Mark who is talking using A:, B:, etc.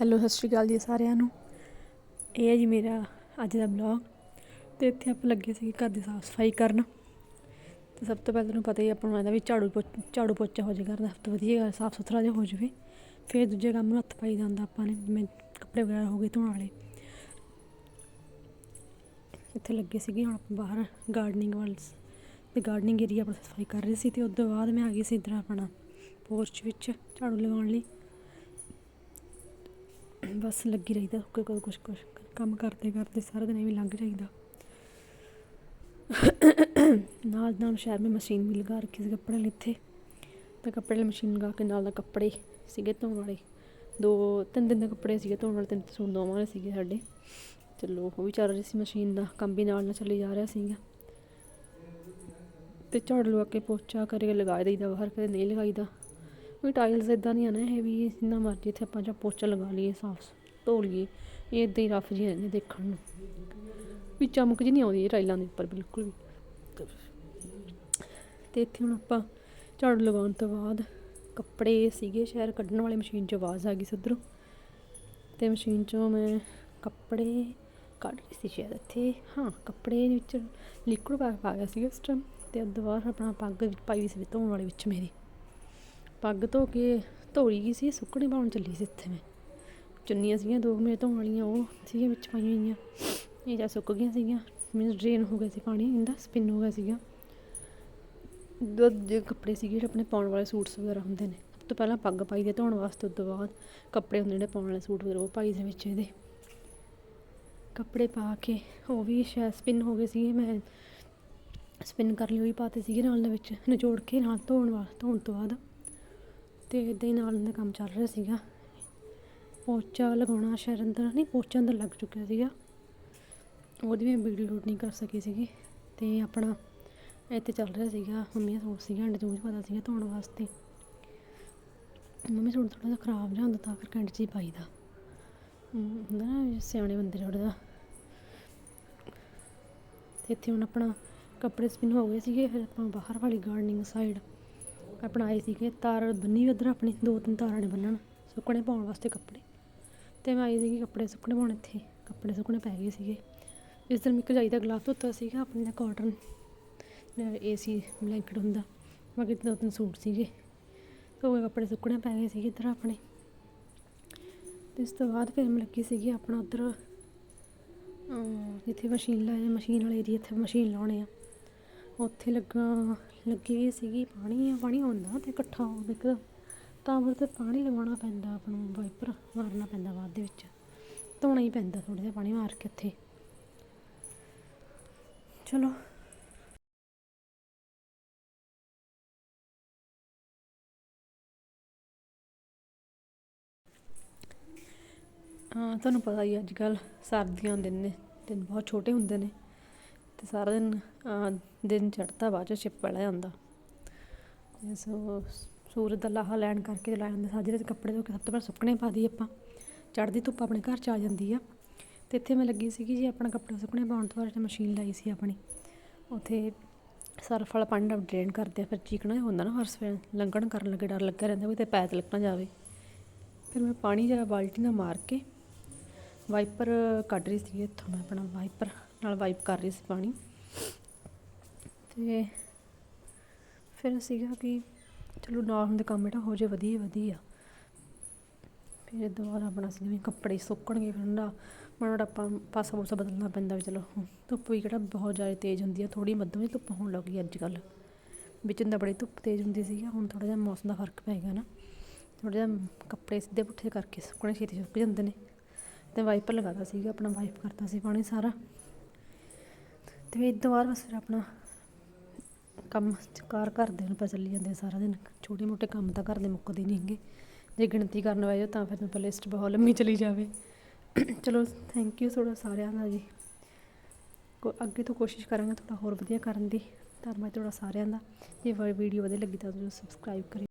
A: Hello, ਸਤਿ ਸ਼੍ਰੀ ਅਕਾਲ ਜੀ ਸਾਰਿਆਂ ਨੂੰ। ਇਹ ਹੈ ਜੀ ਮੇਰਾ ਅੱਜ ਦਾ ਬਲੌਗ ਤੇ ਇੱਥੇ ਆਪਾਂ ਲੱਗੇ ਸੀ ਘਰ ਦੀ ਸਾਫ਼ ਸਫ਼ਾਈ ਕਰਨ। ਤੇ ਸਭ ਤੋਂ ਪਹਿਲਾਂ ਤੁਹਾਨੂੰ ਪਤਾ ਹੀ ਆਪਾਂ ਨੂੰ ਆਂਦਾ ਵੀ ਝਾੜੂ ਪੋਚ- ਝਾੜੂ ਪੋਚਾ ਹੋ ਜਾਏ ਘਰ ਦਾ, ਸਭ ਤੋਂ ਵਧੀਆ ਸਾਫ਼ ਸੁਥਰਾ ਜਿਹਾ ਹੋ ਜਾਵੇ। ਫਿਰ ਦੂਜੇ ਕੰਮ ਨੂੰ ਹੱਥ ਪਾਈ ਜਾਂਦਾ ਆਪਾਂ ਨੇ, ਜਿਵੇਂ ਕੱਪੜੇ ਵਗੈਰਾ ਹੋ ਗਏ ਧੋਣ ਵਾਲੇ। ਇੱਥੇ ਲੱਗੇ ਸੀਗੇ ਹੁਣ ਆਪਾਂ ਬਾਹਰ ਗਾਰਡਨਿੰਗ ਵੱਲ ਸ- ਤੇ ਗਾਰਡਨਿੰਗ ਏਰੀਆ ਆਪਣਾ ਸਫ਼ਾਈ ਕਰ ਰਹੇ ਸੀ ਤੇ ਉਸ ਤੋਂ ਬਾਅਦ ਮੈਂ ਆ ਗਈ ਸੀ ਇੱਧਰ ਆਪਣਾ ਪੋਰਚ ਵਿੱਚ ਝਾੜੂ ਲਗਾਉਣ ਲਈ। ਬਸ ਲੱਗੀ ਰਹੀਦਾ ਕੋਈ ਕੋਈ ਕੁਛ ਕੁਛ। ਕੰਮ ਕਰਦੇ ਕਰਦੇ ਸਾਰਾ ਦਿਨ ਐਵੇਂ ਲੰਘ ਜਾਈਦਾ। ਨਾਲ ਨਾਲ ਸ਼ਹਿਰ ਮੈਂ ਮਸ਼ੀਨ ਵੀ ਲਗਾ ਰੱਖੀ ਸੀ ਕੱਪੜੇ ਲਈ ਇੱਥੇ। ਤਾਂ ਕੱਪੜੇ ਲਈ ਮਸ਼ੀਨ ਲਗਾ ਕੇ ਨਾਲ ਨਾਲ ਕੱਪੜੇ ਸੀਗੇ ਧੋਣ ਵਾਲੇ। ਦੋ ਤਿੰਨ ਦਿਨ ਦੇ ਕੱਪੜੇ ਸੀਗੇ ਧੋਣ ਵਾਲੇ, ਤਿੰਨ ਸੂਟ ਦੋਵਾਂ ਵਾਲੇ ਸੀਗੇ ਸਾਡੇ। ਚਲੋ, ਉਹ ਵੀ ਚੱਲ ਰਹੀ ਸੀ ਮਸ਼ੀਨ ਦਾ, ਕੰਮ ਵੀ ਨਾਲ ਨਾਲ ਚੱਲੀ ਜਾ ਰਿਹਾ ਸੀਗਾ। ਤੇ ਝਾੜੂ ਲਵਾ ਕੇ ਪੋਚਾ ਕਰਕੇ ਲਗਾ ਦਈਦਾ, ਬਾਹਰ ਕਦੇ ਨਹੀਂ ਲਗਾਈਦਾ। ਕੋਈ ਟਾਈਲਸ ਇਦਾਂ ਦੀਆਂ ਨੇ ਇਹ ਵੀ ਜਿੰਨਾ ਮਰਜ਼ੀ ਇੱਥੇ ਆਪਾਂ ਜਾਂ ਪੋਚਾ ਲਗਾ ਲਈਏ, ਸਾਫ਼ ਧੋ ਲਈਏ, ਇਹ ਇਦਾਂ ਹੀ ਰਫ ਜਿਹੀ ਰਹਿੰਦੇ ਦੇਖਣ ਨੂੰ। ਵੀ ਚਮਕ ਜਿਹੀ ਨਹੀਂ ਆਉਂਦੀ ਇਹ ਟਾਈਲਾਂ ਦੇ ਉੱਪਰ ਬਿਲਕੁਲ ਵੀ। ਤੇ ਇੱਥੇ ਹੁਣ ਆਪਾਂ ਝਾੜੂ ਲਗਾਉਣ ਤੋਂ ਬਾਅਦ ਕੱਪੜੇ ਸੀਗੇ ਸ਼ਹਿਰ ਕੱਢਣ ਵਾਲੇ, ਮਸ਼ੀਨ 'ਚ ਆਵਾਜ਼ ਆ ਗਈ ਸੀ ਉੱਧਰੋਂ। ਤੇ ਮਸ਼ੀਨ 'ਚੋਂ ਮੈਂ ਕੱਪੜੇ ਕੱਢ ਰਹੀ ਸੀ ਸ਼ਾਇਦ ਇੱਥੇ। ਹਾਂ, ਕੱਪੜੇ ਵਿੱਚ ਲਿਕੁਇਡ ਪਾ ਪਾ ਗਿਆ ਸੀ ਉਸ ਟਾਈਮ ਤੇ ਉਸ ਤੋਂ ਬਾਅਦ ਆਪਣਾ ਪੱਗ ਪਾਈ ਹੋਈ ਸੀ ਧੋਣ ਵਾਲੇ ਵਿੱਚ ਮੇਰੀ। ਪੱਗ ਧੋ ਕੇ ਧੋਈ ਗਈ ਸੀ, ਸੁੱਕਣੇ ਪਾਉਣ ਚੱਲੀ ਸੀ ਇੱਥੇ ਮੈਂ। ਚੁੰਨੀਆਂ ਸੀਗੀਆਂ, ਦੋ ਮੇਰੇ ਧੋਣ ਵਾਲੀਆਂ, ਉਹ ਸੀਗੀਆਂ ਵਿੱਚ ਪਾਈਆਂ ਹੋਈਆਂ। ਇਹ ਜਾਂ ਸੁੱਕ ਗਈਆਂ ਸੀਗੀਆਂ। ਮੀਨਸ ਡਰੇਨ ਹੋ ਗਿਆ ਸੀ ਪਾਣੀ, ਇਹਦਾ ਸਪਿਨ ਹੋ ਗਿਆ ਸੀਗਾ। ਦੋ ਕੱਪੜੇ ਸੀਗੇ ਜਿਹੜੇ ਆਪਣੇ ਪਾਉਣ ਵਾਲੇ ਸੂਟਸ ਵਗੈਰਾ ਹੁੰਦੇ ਨੇ। ਸਭ ਤੋਂ ਪਹਿਲਾਂ ਪੱਗ ਪਾਈ ਦੇ ਧੋਣ ਵਾਸਤੇ, ਉਸ ਤੋਂ ਬਾਅਦ ਕੱਪੜੇ ਹੁੰਦੇ ਜਿਹੜੇ ਪਾਉਣ ਵਾਲੇ ਸੂਟ ਵਗੈਰਾ, ਉਹ ਪਾਈ ਦੇ ਵਿੱਚ ਇਹਦੇ। ਕੱਪੜੇ ਪਾ ਕੇ, ਉਹ ਵੀ ਸ਼ਾਇਦ ਸਪਿਨ ਹੋ ਗਏ ਸੀਗੇ, ਮੈਂ ਸਪਿਨ ਕਰ ਲਈ, ਉਹ ਵੀ ਪਾਤੇ ਸੀਗੇ ਨਾਲ ਦੇ ਵਿੱਚ, ਨਿਚੋੜ ਕੇ ਨਾਲ ਧੋਣ ਵਾ, ਧੋਣ ਤੋਂ ਬਾਅਦ। ਤੇ ਇਦਾਂ ਹੀ ਨਾਲ ਦਾ ਕੰਮ ਚੱਲ ਰਿਹਾ ਸੀਗਾ। ਪੋਚਾ ਲਗਾਉਣਾ ਸ਼ਾਇਦ ਅੰਦਰ ਨਹੀਂ ਪੋਚਾ ਅੰਦਰ ਲੱਗ ਚੁੱਕਿਆ ਸੀਗਾ। ਉਹਦੀ ਮੈਂ ਵੀਡੀਓ ਸ਼ੂਟ ਨਹੀਂ ਕਰ ਸਕੀ ਸੀਗੀ। ਤੇ ਆਪਣਾ ਇੱਥੇ ਚੱਲ ਰਿਹਾ ਸੀਗਾ। ਮੰਮੀ ਦਾ ਸੂਟ ਸੀਗਾ ਐਂਡ ਜੂਝ ਪਤਾ ਸੀਗਾ ਧੋਣ ਵਾਸਤੇ। ਮੰਮੀ ਸੂਟ ਥੋੜਾ ਜਿਹਾ ਖਰਾਬ ਜਿਹਾ ਹੁੰਦਾ ਤਾਂ ਕਰਕੇ ਅੰਡ ਚ ਹੀ ਪਾਈਦਾ ਹਮ, ਹੁੰਦਾ ਨਾ ਸਿਆਣੇ ਬੰਦੇ ਥੋੜਾ ਜਿਹਾ। ਤੇ ਇੱਥੇ ਹੁਣ ਆਪਣਾ ਕੱਪੜੇ ਸਪਿਨ ਹੋ ਗਏ ਸੀਗੇ ਫਿਰ ਆਪਾਂ ਬਾਹਰ ਵਾਲੀ ਗਾਰਡਨਿੰਗ ਸਾਈਡ ਆਪਣਾ ਆਏ ਸੀਗੇ ਤਾਰ ਬੰਨੀ ਉਧਰ ਆਪਣੀ, ਦੋ ਤਿੰਨ ਤਾਰਾਂ ਨੇ ਬੰਨਣ, ਸੁੱਕਣੇ ਪਾਉਣ ਵਾਸਤੇ ਕੱਪੜੇ। ਤੇ ਮੈਂ ਆਈ ਸੀਗੀ ਕੱਪੜੇ ਸੁੱਕਣੇ ਪਾਉਣ ਇੱਥੇ, ਕੱਪੜੇ ਸੁੱਕਣੇ ਪੈ ਗਏ ਸੀਗੇ। ਇਸ ਦਿਨ ਮੈਂ ਕਜਾਈ ਦਾ ਗਲਾਫ ਧੋਤਾ ਸੀਗਾ, ਆਪਣੇ ਦਾ ਕਾਟਨ ਏਸੀ ਬਲੈਂਕਟ ਹੁੰਦਾ, ਬਾਕੀ ਦੋ ਤਿੰਨ ਸੂਟ ਸੀਗੇ। ਧੋ ਕੱਪੜੇ ਸੁੱਕਣੇ ਪੈ ਗਏ ਸੀਗੇ ਇੱਧਰ ਆਪਣੇ। ਤੇ ਇਸ ਤੋਂ ਬਾਅਦ ਫਿਰ ਮੈਂ ਲੱਗੀ ਸੀਗੀ ਆਪਣਾ ਉੱਧਰ ਜਿੱਥੇ ਮਸ਼ੀਨ ਲਾਏ ਮਸ਼ੀਨ ਵਾਲੇ ਏਰੀਆ ਇੱਥੇ ਮਸ਼ੀਨ ਲਾਉਣੇ ਆ। ਉੱਥੇ ਲੱਗਾ, ਲੱਗੀ ਹੋਈ ਸੀਗੀ ਪਾਣੀ, ਆ ਪਾਣੀ ਆਉਂਦਾ ਤੇ ਇਕੱਠਾ ਹੋ ਨਿਕਲ ਤਾਂ ਫਿਰ ਤੇ ਪਾਣੀ ਲਗਾਉਣਾ ਪੈਂਦਾ ਆਪਾਂ ਨੂੰ, ਵਾਈਪਰ ਮਾਰਨਾ ਪੈਂਦਾ ਬਾਅਦ ਦੇ ਵਿੱਚ। ਧੋਣਾ ਹੀ ਪੈਂਦਾ ਥੋੜ੍ਹਾ ਜਿਹਾ ਪਾਣੀ ਮਾਰ ਕੇ ਉੱਥੇ। ਚਲੋ। ਹਾਂ, ਤੁਹਾਨੂੰ ਪਤਾ ਹੀ ਅੱਜ ਕੱਲ ਸਰਦੀਆਂ ਦੇ ਦਿਨ ਨੇ, ਦਿਨ ਬਹੁਤ ਛੋਟੇ ਹੁੰਦੇ ਨੇ। ਅਤੇ ਸਾਰਾ ਦਿਨ ਅਹ, ਦਿਨ ਚੜ੍ਹਦਾ ਬਾਅਦ 'ਚੋਂ ਛਿਪ ਵਾਲਾ ਜਾਂਦਾ ਤੇ ਸੋ ਸੂਰਜ ਦਾ ਲਾਹਾ ਲੈਣ ਕਰਕੇ ਲਾਇਆ ਜਾਂਦਾ ਸਾਜਰੇ ਦੇ ਕੱਪੜੇ ਧੋ ਕੇ ਸਭ ਤੋਂ ਪਹਿਲਾਂ ਸੁੱਕਣੇ ਪਾ ਦੀ ਆਪਾਂ। ਚੜ੍ਹਦੀ ਧੁੱਪ ਆਪਣੇ ਘਰ ਚ ਆ ਜਾਂਦੀ ਆ। ਅਤੇ ਇੱਥੇ ਮੈਂ ਲੱਗੀ ਸੀਗੀ ਜੀ ਆਪਣਾ ਕੱਪੜੇ ਸੁੱਕਣੇ ਪਾਉਣ ਤੋਂ ਬਾਅਦ ਮਸ਼ੀਨ ਲਾਈ ਸੀ ਆਪਣੀ। ਉੱਥੇ ਸਰਫ ਵਾਲਾ ਪਾਣੀ ਨਾਲ ਡਰੇਨ ਕਰਦੇ ਆ ਫਿਰ ਚੀਕਣਾ ਜਿਹਾ ਹੁੰਦਾ ਨਾ ਫਰਸ਼ ਫਿਰ ਲੰਘਣ ਕਰਨ ਲੱਗੇ ਡਰ ਲੱਗਿਆ ਰਹਿੰਦਾ ਵੀ ਤੇ ਪੈਰ ਤਿਲਕ ਜਾਵੇ। ਫਿਰ ਮੈਂ ਪਾਣੀ ਜਰਾ ਬਾਲਟੀ ਨਾਲ ਮਾਰ ਕੇ ਵਾਈਪਰ ਕੱਢ ਰਹੀ ਸੀ ਇੱਥੋਂ ਮੈਂ ਆਪਣਾ ਵਾਈਪਰ ਨਾਲ ਵਾਈਪ ਕਰ ਰਹੀ ਸੀ ਪਾਣੀ। ਤੇ ਫਿਰ ਸੀਗਾ ਕਿ ਚਲੋ ਨਾਰਮਲ ਦੇ ਕੰਮ ਜਿਹੜਾ ਹੋ ਜੇ ਵਧੀਆ ਵਧੀਆ। ਫਿਰ ਇਹ ਦੁਬਾਰਾ ਆਪਣਾ ਜਿਵੇਂ ਕੱਪੜੇ ਸੁੱਕਣਗੇ ਫਿਰ ਨਾ ਮਾੜਾ ਮੋਟਾ ਆਪਾਂ ਪਾਸਾ ਪੂਸਾ ਬਦਲਣਾ ਪੈਂਦਾ ਵੀ ਚਲੋ ਹੁਣ ਧੁੱਪ ਵੀ ਕਿਹੜਾ ਬਹੁਤ ਜ਼ਿਆਦਾ ਤੇਜ਼ ਹੁੰਦੀ ਆ ਥੋੜੀ ਮੱਧਮ ਜਿਹੀ ਧੁੱਪ ਹੋਣ ਲੱਗ ਗਈ ਅੱਜ ਕੱਲ੍ਹ। ਵਿੱਚ ਤਾਂ ਬੜੀ ਧੁੱਪ ਤੇਜ਼ ਹੁੰਦੀ ਸੀ ਹੁਣ ਥੋੜਾ ਜਿਹਾ ਮੌਸਮ ਦਾ ਫ਼ਰਕ ਪੈ ਗਿਆ ਨਾ। ਥੋੜਾ ਜਿਹਾ ਕੱਪੜੇ ਸਿੱਧੇ ਪੁੱਠੇ ਕਰਕੇ ਸੁੱਕਣੇ ਛੇਤੀ ਸੁੱਕ ਜਾਂਦੇ ਨੇ। ਤੇ ਵਾਈਪਰ ਲਗਾਤਾ ਸੀਗਾ, ਆਪਣਾ ਵਾਈਪ ਕਰਤਾ ਸੀ ਪਾਣੀ ਸਾਰਾ। ਤੇ ਇਸ ਤੋਂ ਬਾਅਦ ਬਸ ਫਿਰ ਆਪਣਾ ਕੰਮ ਕਾਰ ਕਰਦੇ ਨੂੰ ਪਤਾ ਚੱਲੀ ਜਾਂਦੇ ਸਾਰਾ ਦਿਨ। ਛੋਟੇ ਮੋਟੇ ਕੰਮ ਤਾਂ ਘਰ ਦੇ ਮੁੱਕਦੇ ਨਹੀਂ ਹੈਗੇ। ਜੇ ਗਿਣਤੀ ਕਰਨ ਬਹਿ ਤਾਂ ਫਿਰ ਤਾਂ ਲਿਸਟ ਬਹੁਤ ਲੰਮੀ ਚਲੀ ਜਾਵੇ। ਚਲੋ ਥੈਂਕ ਯੂ ਤੁਹਾਡਾ ਸਾਰਿਆਂ ਦਾ ਜੀ। ਕੋ ਅੱਗੇ ਤੋਂ ਕੋਸ਼ਿਸ਼ ਕਰਾਂਗੇ ਥੋੜਾ ਹੋਰ ਵਧੀਆ ਕਰਨ ਦੀ। ਧੰਨਵਾਦ ਤੁਹਾਡਾ ਸਾਰਿਆਂ ਦਾ। ਜੇ ਵੀਡੀਓ ਵਧੀਆ ਲੱਗੀ ਤਾਂ ਜ਼ਰੂਰ ਸਬਸਕ੍ਰਾਈਬ ਕਰਿਓ।